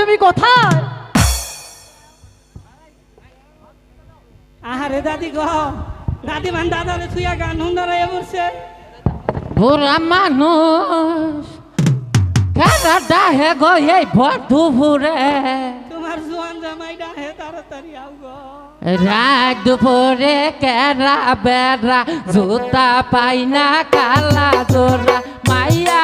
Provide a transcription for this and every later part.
তুমি কোথায়? আহারে দাদি গো দাদি মান থুইয়া গান হুন্দারা এ বলছে বুড়া মানুষ কারা ডাহে গো এই ভর দুপুরে? তোমার জোয়ান জামাইটা হে তাড়াতাড়ি আও গো। রাত দুপুরে কেরা বেড়া জুতা পাই না কালা জোড়া মাইয়া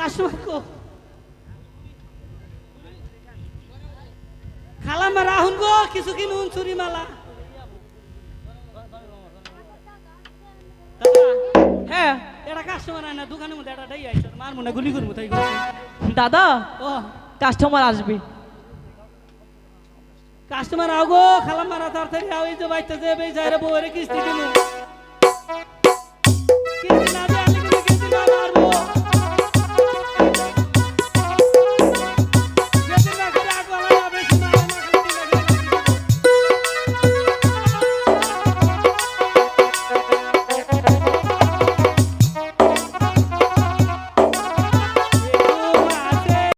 কাস্টমার কো খালাম্মা রাহুন গো কিছু কিনুন চুরি মালা? হ্যাঁ। এটা কাস্টমার আয় না দোকানের মধ্যে এটা ডাই আইছে মার মনে গুলি করব তাই দাদা ও। কাস্টমার আসবে। কাস্টমার আও গো খালাম্মারা তাড়াতাড়ি আও এই যে বাইতে যে যাইরে বউরে কিস্তি দিমু